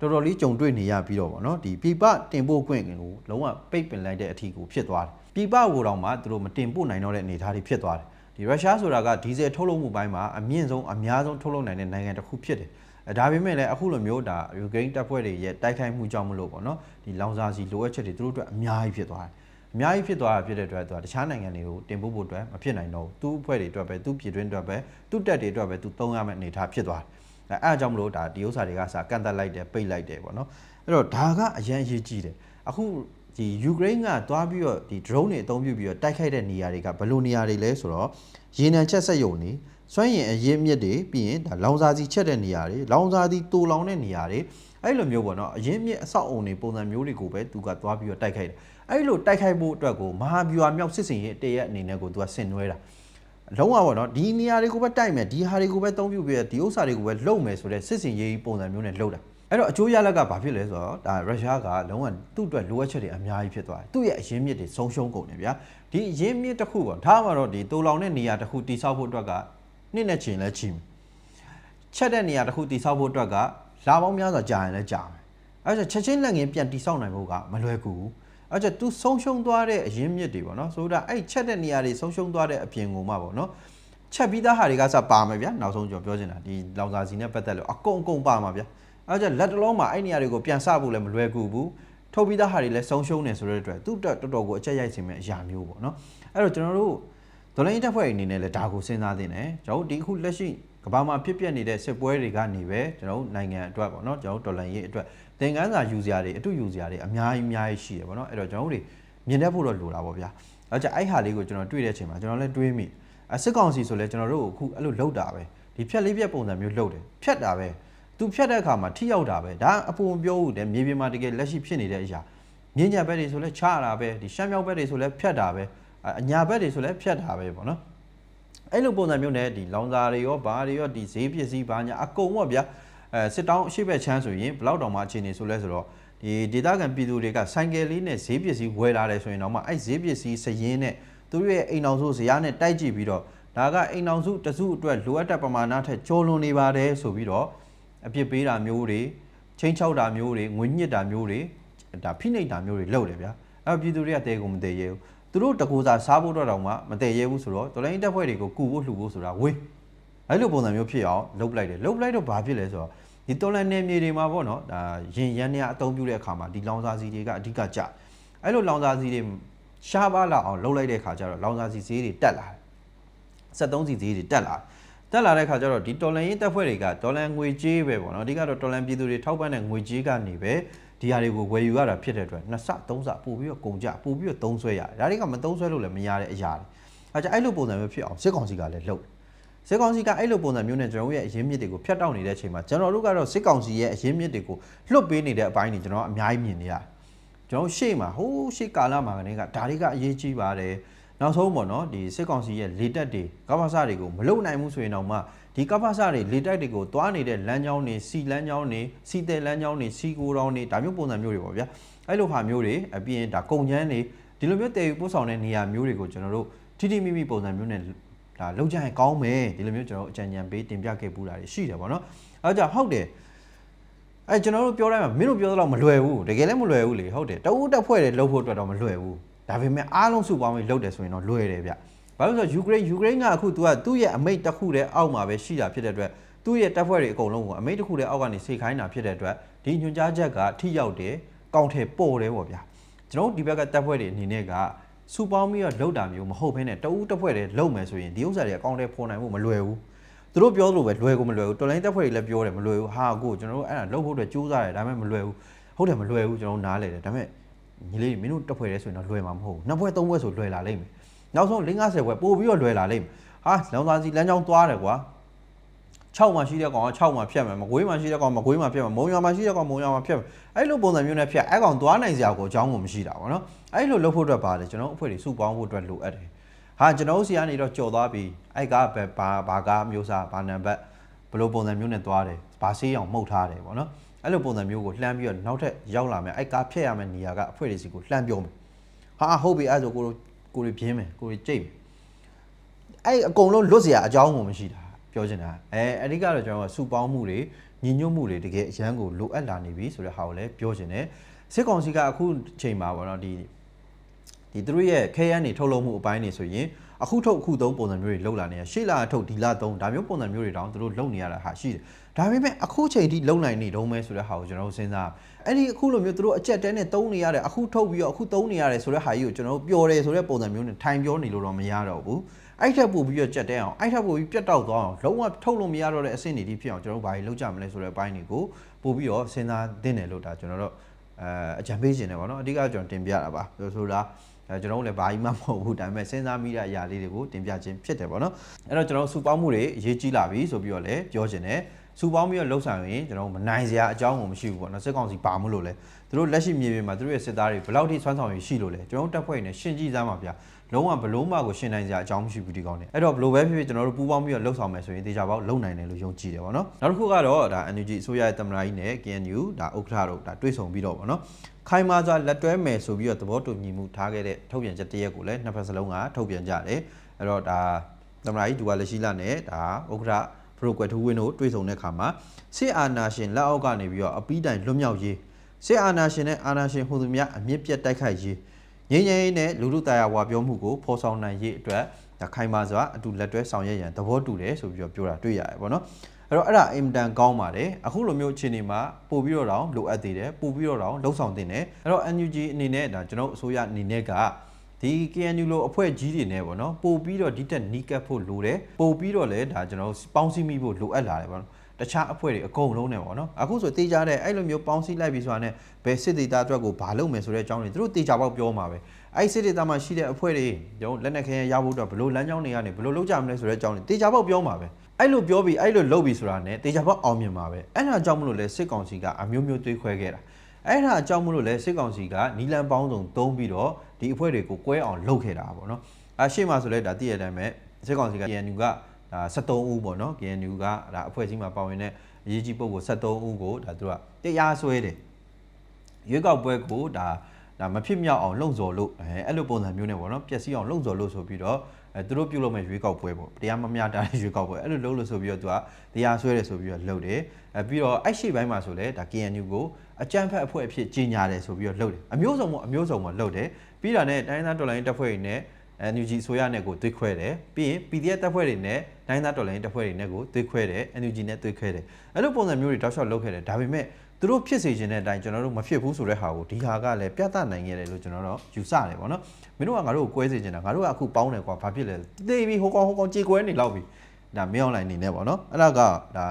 တော်တော်လေးကြုံတွေ့နေရပြီးတော့ပေါ့နော်ဒီပြပတင်ပို့ခွင့်ကိုလုံးဝပိတ်ပင်လိုက်တဲ့အထီကိုဖြစ်သွားတယ်ပြပကိုတော့မှသူတို့မတင်ပို့နိုင်တော့တဲ့အနေအထားတွေဖြစ်သွားတယ်ဒီရုရှားဆိုတာကဒီဇယ်ထုတ်လုပ်မှုပိုင်းမှာအမြင့်ဆုံးအများဆုံးထုတ်လုပ်နိုင်တဲ့နိုင်ငံတစ်ခုဖြစ်တယ်အဲဒါပေမဲ့လည်းအခုလိုမျိုးဒါယူကရိန်းတပ်ဖွဲ့တွေရဲ့တိုက်ခိုက်မှုကြောင့်မလို့ပေါ့နော်ဒီလောင်စာစီလိုအပ်ချက်တွေသူတို့အတွက်အများကြီးဖြစ်သွားတယ် အများကြီးဖြစ်သွားတာဖြစ်တဲ့အတွက်သူကတခြားနိုင်ငံတွေကိုတင်ပို့ဖို့အတွက်မဖြစ်နိုင်တော့ဘူးသူ့အဖွဲ့တွေအတွက်ပဲသူ့ပြည်တွင်းအတွက်ပဲသူ့တက်တွေအတွက်ပဲသူသုံးရမယ့်အနေအထားဖြစ်သွားတယ်အဲအဲအကြောင့်မလို့ဒါဒီဥစ္စာတွေကစကန့်သက်လိုက်တယ်ပိတ်လိုက်တယ်ပေါ့နော်အဲ့တော့ဒါကအရန်အရေးကြီးတယ်အခုဒီယူကရိန်းကသွားပြီးတော့ဒီ drone တွေအသုံးပြုပြီးတော့တိုက်ခိုက်တဲ့နေရာတွေကဘယ်လိုနေရာတွေလဲဆိုတော့ရေနံချက်ဆက်ယုံနေစွမ်းရင်အရင်မြစ်တွေပြီးရင်ဒါလောင်စာစီချက်တဲ့နေရာတွေလောင်စာစီတူလောင်တဲ့နေရာတွေ အဲ့လိုမျိုးပေါ့နော်အရင်မြစ်အဆောက်အုံတွေပုံစံမျိုးတွေကိုပဲသူကသွားပြီးတော့တိုက်ခိုက်တယ်အဲ့လိုတိုက်ခိုက်ဖို့အတွက်ကိုမဟာဗျူဟာမြောက်စစ်စင်ရေးတရက်အနေနဲ့ကိုသူကဆင်နွှဲတာလုံးဝပေါ့နော်ဒီနေရာတွေကိုပဲတိုက်မယ်ဒီဟာတွေကိုပဲသုံးပြုပြီးတော့ဒီဥစ္စာတွေကိုပဲလုံမယ်ဆိုတဲ့စစ်စင်ရေးပုံစံမျိုးနဲ့လုပ်တာအဲ့တော့အကျိုးရလဒ်ကဘာဖြစ်လဲဆိုတော့ဒါရုရှားကလုံးဝသူ့အတွက်လိုအပ်ချက်တွေအများကြီးဖြစ်သွားတယ်သူ့ရဲ့အရင်းမြစ်တွေဆုံးရှုံးကုန်တယ်ဗျာဒီအရင်းမြစ်တစ်ခုပေါ့ဒါမှတော့ဒီတူလောင်တဲ့နေရာတစ်ခုတိစောက်ဖို့အတွက်ကနှစ်နဲ့ချင်လဲချီမယ်ချက်တဲ့နေရာတစ်ခုတိဆောက်ဖို့အတွက်က လာပေါင်းများစွာကြာရင်လည်းကြာမယ်အဲဒါချက်ချင်းလက်ငင်းပြန်တိဆောက်နိုင်ဖို့ကမလွယ်ကူဘူးအဲဒါသူဆုံးရှုံးသွားတဲ့အရင်းမြစ်တွေပေါ့နော်ဆိုတော့အဲ့ချက်တဲ့နေရာတွေဆုံးရှုံးသွားတဲ့အပြင်ကိုမှပေါ့နော်ချက်ပြီးသားဟာတွေကစပါမယ်ဗျာနောက်ဆုံးကျွန်တော်ပြောချင်တာဒီလောင်စာစီနဲ့ပတ်သက်လို့အကုန်အကုန်ပါမှာဗျာအဲဒါလက်တလုံးမှာအဲ့နေရာတွေကိုပြန်စဖို့လည်းမလွယ်ကူဘူးထုတ်ပြီးသားဟာတွေလည်းဆုံးရှုံးနေဆိုတဲ့အတွက်သူ့အတွက်တော်တော်ကိုအချက်ရိုက်စေမယ့်အရာမျိုးပေါ့နော်အဲ့တော့ကျွန်တော်တို့ဒေါ်လာရင်းတပ်ဖွဲ့အနေနဲ့လည်းဒါကိုစဉ်းစားသင့်တယ်ကျွန်တော်တို့ဒီအခုလက်ရှိ ကမ္ဘာမှာဖြစ်ပျက်နေတဲ့စစ်ပွဲတွေကနေပဲကျွန်တော်တို့နိုင်ငံအတွက်ပေါ့နော်ကျွန်တော်တို့ဒေါ်လာရင်းအတွက်သင်ခန်းစာယူစရာတွေအတူယူစရာတွေအများကြီးအများကြီးရှိတယ်ပေါ့နော်အဲ့တော့ကျွန်တော်တို့တွေမြင်တတ်ဖို့တော့လိုတာပေါ့ဗျာအဲ့ကြအဲ့ဟာလေးကိုကျွန်တော်တွေ့တဲ့အချိန်မှာကျွန်တော်လည်းတွေးမိအစစ်ကောင်စီဆိုလဲကျွန်တော်တို့အခုအဲ့လိုလောက်တာပဲဒီဖြက်လေးဖြက်ပုံစံမျိုးလောက်တယ်ဖြက်တာပဲသူဖြက်တဲ့အခါမှာထိရောက်တာပဲဒါအပေါ်မပြောဘူးတဲ့မြေပြင်မှာတကယ်လက်ရှိဖြစ်နေတဲ့အရာမြင်းညာဘက်တွေဆိုလဲချတာပဲဒီရှမ်းမြောက်ဘက်တွေဆိုလဲဖြတ်တာပဲအညာဘက်တွေဆိုလဲဖြတ်တာပဲပေါ့နော် အဲ့လိုပုံစံမျိုးနဲ့ဒီလောင်စာတွေရောဘာတွေရောဒီဈေးပစ္စည်းဘာညာအကုန်ပေါ့ဗျာအဲစစ်တောင်းအရှိဘက်ချမ်းဆိုရင်ဘလောက်တောင်မှအခြေအနေဆိုလဲဆိုတော့ဒီဒေသခံပြည်သူတွေကဆိုင်ကယ်လေးနဲ့ဈေးပစ္စည်းဝယ်လာတယ်ဆိုရင်တော့မှအဲ့ဈေးပစ္စည်းစည်ရင်းနဲ့သူတို့ရဲ့အိမ်အောင်စုဇရာနဲ့တိုက်ကြည့်ပြီးတော့ဒါကအိမ်အောင်စုတစုအတွက်လိုအပ်တဲ့ပမာဏထက်ကျော်လွန်နေပါတယ်ဆိုပြီးတော့အပြစ်ပေးတာမျိုးတွေချင်းချောက်တာမျိုးတွေငွေညှစ်တာမျိုးတွေဒါဖိနှိပ်တာမျိုးတွေလုပ်တယ်ဗျာအဲ့တော့ပြည်သူတွေကတဲကုန်မတဲရဲဘူး သူတို့တကူစားစားဖို့တော့တောင်မှမတဲရဲဘူးဆိုတော့တော်လိုင်းတက်ဖွဲ့တွေကိုကူဖို့လှူဖို့ဆိုတာဝေးအဲ့လိုပုံစံမျိုးဖြစ်အောင်လုပ်လိုက်တယ်လုပ်လိုက်တော့ဘာဖြစ်လဲဆိုတော့ဒီတော်လန်နယ်မြေတွေမှာပေါ့နော်ဒါရင်ရန်နေအသုံးပြုတဲ့အခါမှာဒီလောင်စာစီတွေကအဓိကကြအဲ့လိုလောင်စာစီတွေရှားပါလာအောင်လုပ်လိုက်တဲ့အခါကျတော့လောင်စာစီဈေးတွေတက်လာတယ်73စီဈေးတွေတက်လာတယ်တက်လာတဲ့ခါကျတော့ဒီတော်လန်ရေးတပ်ဖွဲ့တွေကတော်လန်ငွေကြေးပဲပေါ့နော်အဓိကတော့တော်လန်ပြည်သူတွေထောက်ပံ့တဲ့ငွေကြေးကနေပဲ ဒီဟာတွေကိုဝယ်ယူရတာဖြစ်တဲ့အတွက်နှစ်ဆသုံးဆပို့ပြီးတော့ကုန်ကြပို့ပြီးတော့သုံးဆွဲရတယ်ဒါတွေကမသုံးဆွဲလို့လည်းမရတဲ့အရာတွေအဲကြအဲ့လိုပုံစံမျိုးဖြစ်အောင်စစ်ကောင်စီကလည်းလုပ်စစ်ကောင်စီကအဲ့လိုပုံစံမျိုးနဲ့ကျွန်တော်တို့ရဲ့အရင်းမြစ်တွေကိုဖျက်တောက်နေတဲ့အချိန်မှာကျွန်တော်တို့ကတော့စစ်ကောင်စီရဲ့အရင်းမြစ်တွေကိုလွတ်ပေးနေတဲ့အပိုင်းတွေကျွန်တော်အများကြီးမြင်နေရတယ်ကျွန်တော်ရှေ့မှာဟိုးရှေ့ကာလမှာကနေကဒါတွေကအရေးကြီးပါတယ်နောက်ဆုံးပေါ့နော်ဒီစစ်ကောင်စီရဲ့လေတက်တွေကပ္ပစတွေကိုမလုံနိုင်ဘူးဆိုရင်တော့မှ ဒီကပ္ပစတွေလေတက်တွေကိုတွားနေတဲ့လမ်းကြောင်းတွေစီလမ်းကြောင်းတွေစီတဲလမ်းကြောင်းတွေစီကိုတောင်းတွေဒါမျိုးပုံစံမျိုးတွေပေါ့ဗျာအဲ့လိုဟာမျိုးတွေအပြင်ဒါကုံချမ်းတွေဒီလိုမျိုးတည်ယူပို့ဆောင်တဲ့နေရာမျိုးတွေကိုကျွန်တော်တို့ထိထိမိမိပုံစံမျိုးနဲ့ဒါလောက်ကြရင်ကောင်းမယ်ဒီလိုမျိုးကျွန်တော်တို့အကြံဉာဏ်ပေးတင်ပြခဲ့ပူတာတွေရှိတယ်ပေါ့နော်အဲကြောင့်ဟုတ်တယ်အဲကျွန်တော်တို့ပြောတိုင်းမှာမင်းတို့ပြောသလောက်မလွယ်ဘူးတကယ်လည်းမလွယ်ဘူးလေဟုတ်တယ်တအူးတက်ဖွဲ့တယ်လှုပ်ဖို့အတွက်တော့မလွယ်ဘူးဒါပေမဲ့အားလုံးစုပေါင်းပြီးလှုပ်တယ်ဆိုရင်တော့လွယ်တယ်ဗျ ဘာလို့လဲဆိုတော့ယူကရိန်းယူကရိန်းကအခု तू ကသူ့ရဲ့အမိတ်တစ်ခုတည်းအောက်မှာပဲရှိတာဖြစ်တဲ့အတွက်သူ့ရဲ့တပ်ဖွဲ့တွေအကုန်လုံးကိုအမိတ်တစ်ခုတည်းအောက်ကနေစေခိုင်းတာဖြစ်တဲ့အတွက်ဒီညွှန်ကြားချက်ကထိရောက်တယ်ကောင်းထဲပေါ်တယ်ပေါ့ဗျာကျွန်တော်တို့ဒီဘက်ကတပ်ဖွဲ့တွေအနေနဲ့ကစူပေါင်းပြီးတော့လှုပ်တာမျိုးမဟုတ်ဘဲနဲ့တအူးတပ်ဖွဲ့တွေလှုပ်မယ်ဆိုရင်ဒီဥစ္စာတွေကကောင်းထဲပေါ်နိုင်ဖို့မလွယ်ဘူးသူတို့ပြောသလိုပဲလွယ်ကိုမလွယ်ဘူးတော်လိုင်းတပ်ဖွဲ့တွေလည်းပြောတယ်မလွယ်ဘူးဟာကိုကျွန်တော်တို့အဲ့ဒါလှုပ်ဖို့အတွက်ကြိုးစားတယ်ဒါပေမဲ့မလွယ်ဘူးဟုတ်တယ်မလွယ်ဘူးကျွန်တော်နားလေတယ်ဒါပေမဲ့ညီလေးမင်းတို့တပ်ဖွဲ့ရဲဆိုရင်တော့လွယ်မှာမဟုတ်ဘူးနှစ်ဖွဲ့သုံးဖွဲ့ဆိုလွယ်လာလိမ့်မယ် နောက်ဆုံး50ဖွဲ့ပို့ပြီးတော့လွယ်လာလိမ့်မယ်ဟာလောင်သားစီလမ်းကြောင်းသွားတယ်ကွာ6မှာရှိတဲ့ကောင်က6မှာဖြတ်မယ်မကွေးမှာရှိတဲ့ကောင်မကွေးမှာဖြတ်မယ်မုံရွာမှာရှိတဲ့ကောင်မုံရွာမှာဖြတ်မယ်အဲ့လိုပုံစံမျိုးနဲ့ဖြတ်အဲ့ကောင်သွားနိုင်စရာကိုအကြောင်းကိုမရှိတာပေါ့နော်အဲ့လိုလုပ်ဖို့အတွက်ပါတယ်ကျွန်တော်အဖွဲ့တွေစုပေါင်းဖို့အတွက်လိုအပ်တယ်ဟာကျွန်တော်တို့စီကနေတော့ကြော်သွားပြီအဲ့ကဘယ်ဘာဘာကားမျိုးစားဘာနံပါတ်ဘယ်လိုပုံစံမျိုးနဲ့သွားတယ်ဘာဆေးအောင်မှုတ်ထားတယ်ပေါ့နော်အဲ့လိုပုံစံမျိုးကိုလှမ်းပြီးတော့နောက်ထပ်ရောက်လာမယ်အဲ့ကားဖြတ်ရမယ့်နေရာကအဖွဲ့တွေစီကိုလှမ်းပြောမယ်ဟာဟုတ်ပြီအဲ့ဆိုကို ကိုတွေပြင်းမယ်ကိုတွေကြိတ်မယ် အဲ့အကုန်လုံးလွတ်เสียအကြောင်းကိုမရှိတာပြောချင်တာအဲအဓိကတော့ကျွန်တော်ကစူပေါင်းမှုတွေညီညွတ်မှုတွေတကယ်အရန်ကိုလိုအပ်လာနေပြီဆိုတဲ့ဟာကိုလည်းပြောချင်တယ်စစ်ကောင်စီကအခုချိန်မှာပေါ့နော်ဒီဒီသူတို့ရဲ့ခဲယမ်းတွေထုတ်လုပ်မှုအပိုင်းတွေဆိုရင်အခုထုတ်အခုသုံးပုံစံမျိုးတွေလောက်လာနေရရှေ့လာထုတ်ဒီလာသုံးဒါမျိုးပုံစံမျိုးတွေတောင်သူတို့လုံနေရတာဟာရှိတယ် ဒါပေမဲ့အခုချိန်ထိလုံနိုင်နေတုံးမဲဆိုတဲ့ဟာကိုကျွန်တော်တို့စဉ်းစားအဲ့ဒီအခုလိုမျိုးသူတို့အကြက်တဲနဲ့တုံးနေရတယ်အခုထုတ်ပြီးတော့အခုတုံးနေရတယ်ဆိုတဲ့ဟာကြီးကိုကျွန်တော်တို့ပျော်တယ်ဆိုတဲ့ပုံစံမျိုးနဲ့ထိုင်ပြောနေလို့တော့မရတော့ဘူးအဲ့ထက်ပို့ပြီးတော့ကြက်တဲအောင်အဲ့ထက်ပို့ပြီးပြတ်တောက်သွားအောင်လုံးဝထုတ်လို့မရတော့တဲ့အဆင့်တွေဒီဖြစ်အောင်ကျွန်တော်တို့ဘာကြီးလုပ်ကြမလဲဆိုတဲ့အပိုင်းတွေကိုပို့ပြီးတော့စဉ်းစားသင့်တယ်လို့ဒါကျွန်တော်တို့အဲအကြံပေးခြင်းတယ်ပေါ့နော်အဓိကကျွန်တော်တင်ပြတာပါဆိုဆိုတာအဲကျွန်တော်တို့လည်းဘာကြီးမှမဟုတ်ဘူးဒါပေမဲ့စဉ်းစားမိတဲ့အရာလေးတွေကိုတင်ပြခြင်းဖြစ်တယ်ပေါ့နော်အဲ့တော့ကျွန်တော်တို့စူပေါင်းမှုတွေအရေးကြီးလာပြီဆိုပြီးတော့လည်းပြောခြင်းတယ် စူပေါင်းပြီးတော့လှုပ်ဆောင်ရင်ကျွန်တော်တို့မနိုင်စရာအကြောင်းကိုမရှိဘူးပေါ့နော်စစ်ကောင်စီပါမှုလို့လဲသူတို့လက်ရှိမြေပြင်မှာသူတို့ရဲ့စစ်သားတွေဘယ်လောက်ထိဆွမ်းဆောင်ရည်ရှိလို့လဲကျွန်တော်တို့တပ်ဖွဲ့တွေနဲ့ရှင်းကြည့်သားမှာဗျာလုံးဝဘလုံးမကိုရှင်းနိုင်စရာအကြောင်းမရှိဘူးဒီကောင်တွေအဲ့တော့ဘလို့ပဲဖြစ်ဖြစ်ကျွန်တော်တို့ပူးပေါင်းပြီးတော့လှုပ်ဆောင်မယ်ဆိုရင်တေချာပေါက်လုံနိုင်တယ်လို့ယုံကြည်တယ်ပေါ့နော်နောက်တစ်ခုကတော့ဒါ NUG အစိုးရရဲ့သမ္မတကြီးနဲ့ KNU ဒါဥက္ကဋ္ဌတို့ဒါတွေ့ဆုံပြီးတော့ပေါ့နော်ခိုင်မာစွာလက်တွဲမယ်ဆိုပြီးတော့သဘောတူညီမှုထားခဲ့တဲ့ထုတ်ပြန်ချက်တရက်ကိုလည်းနှစ်ဖက်စလုံးကထုတ်ပြန်ကြတယ်အဲ့တော့ဒါသမ္မတကြီးဒူဝါလက်ရှိလာနဲ့ဒါဥက္ကဋ္ဌ ပရိုကွယ်ထူးဝင်းတို့တွေ့ဆုံတဲ့အခါမှာစစ်အာဏာရှင်လက်အောက်ကနေပြီးတော့အပီးတိုင်လွတ်မြောက်ရေးစစ်အာဏာရှင်နဲ့အာဏာရှင်ဟူသူများအမြင့်ပြတ်တိုက်ခိုက်ရေးငြိမ်းချမ်းရေးနဲ့လူလူတရားဝါပြောမှုကိုဖော်ဆောင်နိုင်ရေးအတွက်ဒါခိုင်မာစွာအတူလက်တွဲဆောင်ရွက်ရန်သဘောတူတယ်ဆိုပြီးတော့ပြောတာတွေ့ရတယ်ပေါ့နော်အဲ့တော့အဲ့ဒါအင်မတန်ကောင်းပါတယ်အခုလိုမျိုးအခြေအနေမှာပို့ပြီးတော့တော့လိုအပ်သေးတယ်ပို့ပြီးတော့တော့လှုပ်ဆောင်တင်တယ်အဲ့တော့ NUG အနေနဲ့ဒါကျွန်တော်အစိုးရအနေနဲ့က ဒီ KNU လိုအဖွဲ့ကြီးတွေနဲ့ပေါ့နော်ပို့ပြီးတော့ဒီတက်နီးကပ်ဖို့လိုတယ်ပို့ပြီးတော့လည်းဒါကျွန်တော်ပေါင်းစည်းမိဖို့လိုအပ်လာတယ်ပေါ့နော်တခြားအဖွဲ့တွေအကုန်လုံးနဲ့ပေါ့နော်အခုဆိုတေးကြတဲ့အဲ့လိုမျိုးပေါင်းစည်းလိုက်ပြီဆိုတာနဲ့ဘယ်စစ်ဒေတာအတွက်ကိုဘာလုပ်မယ်ဆိုတဲ့အကြောင်းတွေသူတို့တေးကြပေါက်ပြောမှာပဲအဲ့စစ်ဒေတာမှာရှိတဲ့အဖွဲ့တွေကျွန်တော်လက်နက်ခဲရဖို့အတွက်ဘလို့လမ်းကြောင်းတွေကနေဘလို့လုပ်ကြမလဲဆိုတဲ့အကြောင်းတွေတေးကြပေါက်ပြောမှာပဲအဲ့လိုပြောပြီးအဲ့လိုလုပ်ပြီးဆိုတာနဲ့တေးကြပေါက်အောင်မြင်မှာပဲအဲ့ဒါကြောင့်မလို့လဲစစ်ကောင်စီကအမျိုးမျိုးတွေးခွဲခဲ့တာအဲ့ဒါအကြောင်းမလို့လဲစစ်ကောင်စီကနီလန်ပေါင်းစုံသုံးပြီးတော့ ဒီအဖွဲ့တွေကိုကွဲအောင်လုပ်ခဲ့တာပေါ့နော်အရှိမှဆိုလဲဒါတည့်ရတဲ့အတိုင်းပဲစစ်ကောင်စီက KNU ကဒါ73ဦးပေါ့နော် KNU ကဒါအဖွဲ့အစည်းမှာပါဝင်တဲ့အရေးကြီးပုဂ္ဂိုလ်73ဦးကိုဒါသူကတရားစွဲတယ်ရွေးကောက်ပွဲကိုဒါဒါမဖြစ်မြောက်အောင်လှုံ့ဆော်လို့အဲအဲ့လိုပုံစံမျိုးနဲ့ပေါ့နော်ပျက်စီးအောင်လှုံ့ဆော်လို့ဆိုပြီးတော့အဲသူတို့ပြုတ်လို့မဲ့ရွေးကောက်ပွဲပေါ့တရားမမျှတတဲ့ရွေးကောက်ပွဲအဲ့လိုလုပ်လို့ဆိုပြီးတော့သူကတရားစွဲတယ်ဆိုပြီးတော့လုပ်တယ်အဲပြီးတော့အဲ့ရှိပိုင်းမှာဆိုလဲဒါ KNU ကိုအကြမ်းဖက်အဖွဲ့အဖြစ်ကြီးညာတယ်ဆိုပြီးတော့လုပ်တယ်အမျိုးစုံပေါ့အမျိုးစုံပေါ့လုပ်တယ် ပြီးတာနဲ့တိုင်းသားတော်လိုင်းတပ်ဖွဲ့တွေနဲ့ NUG ဆိုရနဲ့ကိုသွေးခွဲတယ်ပြီးရင် PDF တပ်ဖွဲ့တွေနဲ့တိုင်းသားတော်လိုင်းတပ်ဖွဲ့တွေနဲ့ကိုသွေးခွဲတယ် NUG နဲ့သွေးခွဲတယ်အဲ့လိုပုံစံမျိုးတွေတောက်လျှောက်လုပ်ခဲ့တယ်ဒါပေမဲ့သူတို့ဖြစ်စေခြင်းတဲ့အတိုင်းကျွန်တော်တို့မဖြစ်ဘူးဆိုတဲ့ဟာကိုဒီဟာကလည်းပြသနိုင်ခဲ့တယ်လို့ကျွန်တော်တို့ယူဆတယ်ပေါ့နော်မင်းတို့ကငါတို့ကိုကွဲစေခြင်းတာငါတို့ကအခုပေါင်းတယ်ကွာဘာဖြစ်လဲသိပြီဟိုကောင်ဟိုကောင်ကြေကွဲနေလောက်ပြီဒါမင်းအွန်လိုင်းနေနဲ့ပေါ့နော်အဲ့ဒါကဒါ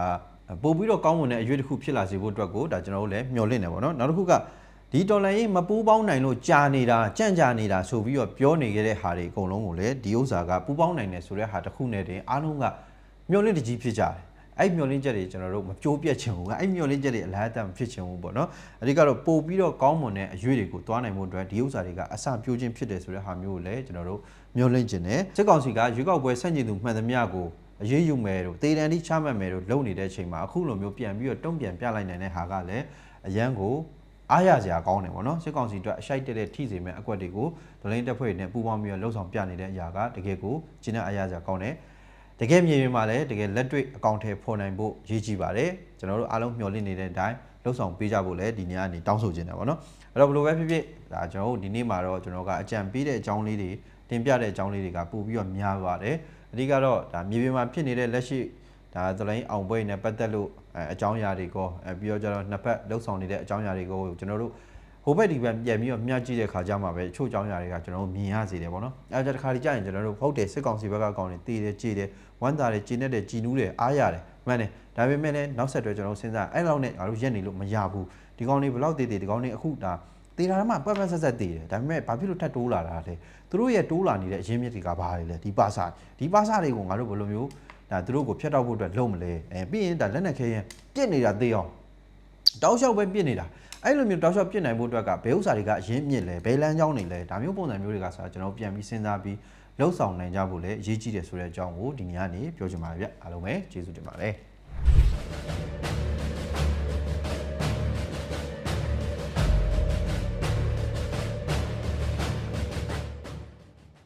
ပို့ပြီးတော့ကောင်းမွန်တဲ့အရွေးတစ်ခုဖြစ်လာစေဖို့အတွက်ကိုဒါကျွန်တော်တို့လည်းမျှော်လင့်နေပေါ့နော်နောက်တစ်ခုက ဒီတော်လန်ရေးမပူးပေါင်းနိုင်လို့ကြာနေတာကြန့်ကြာနေတာဆိုပြီးတော့ပြောနေခဲ့တဲ့ဟာတွေအကုန်လုံးကိုလည်းဒီဥစ္စာကပူးပေါင်းနိုင်တယ်ဆိုတဲ့ဟာတစ်ခုနဲ့တင်အားလုံးကမျှော်လင့်တကြီးဖြစ်ကြတယ်အဲ့မျောလင်းချက်တွေကျွန်တော်တို့မကြိုးပြတ်ချင်ဘူးအဲ့မျောလင်းချက်တွေအလားအတန်ဖြစ်ချင်ဘူးပေါ့နော်အဓိကတော့ပို့ပြီးတော့ကောင်းမွန်တဲ့အရွေးတွေကိုတွားနိုင်မှုအတွက်ဒီဥစ္စာတွေကအစပြိုးခြင်းဖြစ်တယ်ဆိုတဲ့ဟာမျိုးကိုလည်းကျွန်တော်တို့မျောလင်းခြင်းနဲ့စစ်ကောင်စီကရွေးကောက်ပွဲဆန့်ကျင်သူမှန်သမျှကိုအရေးယူမယ်တို့တေတန်တိချမှတ်မယ်တို့လုပ်နေတဲ့အချိန်မှာအခုလိုမျိုးပြန်ပြီးတော့တုံ့ပြန်ပြလိုက်နိုင်တဲ့ဟာကလည်းအရန်ကို အားရစရာကောင်းတယ်ပေါ့နော်စစ်ကောင်စီအတွက်အရှိုက်တက်တဲ့ထိစေမဲ့အကွက်တွေကိုဒလိန်တပ်ဖွဲ့တွေနဲ့ပူးပေါင်းပြီးတော့လှုပ်ဆောင်ပြနေတဲ့အရာကတကယ်ကိုကျင်းတဲ့အားရစရာကောင်းတယ်တကယ်မြေပြင်မှာလည်းတကယ်လက်တွေ့အကောင့်ထဲဖော်နိုင်ဖို့ရည်ကြီးပါတယ်ကျွန်တော်တို့အားလုံးမျှော်လင့်နေတဲ့အတိုင်းလှုပ်ဆောင်ပေးကြဖို့လည်းဒီနေ့ကနေတောင်းဆိုချင်တယ်ပေါ့နော်အဲ့တော့ဘယ်လိုပဲဖြစ်ဖြစ်ဒါကျွန်တော်တို့ဒီနေ့မှာတော့ကျွန်တော်ကအကြံပေးတဲ့အကြောင်းလေးတွေတင်ပြတဲ့အကြောင်းလေးတွေကပို့ပြီးတော့များပါတယ်အဓိကတော့ဒါမြေပြင်မှာဖြစ်နေတဲ့လက်ရှိဒါသလိုင်းအောင်ပွဲနဲ့ပတ်သက်လို့ အဲအကြောင်းအရာတွေကိုအဲပြီးတော့ကျတော့နှစ်ဖက်လှုပ်ဆောင်နေတဲ့အကြောင်းအရာတွေကိုကျွန်တော်တို့ဟိုဘက်ဒီဘက်ပြန်ပြီးတော့မျှကြည့်တဲ့ခါကျမှပဲအချို့အကြောင်းအရာတွေကကျွန်တော်တို့မြင်ရစေတယ်ပေါ့နော်အဲဒါတခါတည်းကြာရင်ကျွန်တော်တို့ဟုတ်တယ်စစ်ကောင်စီဘက်ကကောင်းတယ်တည်တယ်ကြည်တယ်ဝမ်းသာတယ်ကြည်နေတဲ့ကြည်နူးတယ်အားရတယ်မှန်တယ်ဒါပေမဲ့လည်းနောက်ဆက်တွဲကျွန်တော်တို့စဉ်းစားအဲ့လောက်နဲ့ငါတို့ရက်နေလို့မရဘူးဒီကောင်လေးဘလောက်တည်တည်ဒီကောင်လေးအခုဒါတေးတာမှပတ်ပတ်ဆက်ဆက်တည်တယ်ဒါပေမဲ့ဘာဖြစ်လို့ထပ်တိုးလာတာလဲသူတို့ရဲ့တိုးလာနေတဲ့အရင်းမြစ်တွေကဘာတွေလဲဒီပါစာဒီပါစာတွေကိုငါတို့ဘယ်လိုမျိုး ဒါသူတို့ကိုဖျက်တောက်ဖို့အတွက်လုပ်မလဲအဲပြီးရင်ဒါလက်နက်ခဲရင်ပြစ်နေတာသေးအောင်တောက်လျှောက်ပဲပြစ်နေတာအဲ့လိုမျိုးတောက်လျှောက်ပြစ်နိုင်ဖို့အတွက်ကဘယ်ဥစ္စာတွေကအရင်မြစ်လဲဘယ်လမ်းကြောင်းတွေလဲဒါမျိုးပုံစံမျိုးတွေကဆိုတော့ကျွန်တော်ပြန်ပြီးစဉ်းစားပြီးလှုပ်ဆောင်နိုင်ကြဖို့လည်းအရေးကြီးတယ်ဆိုတဲ့အကြောင်းကိုဒီနေ့ကနေပြောချင်ပါတယ်ဗျအားလုံးပဲကျေးဇူးတင်ပါတယ်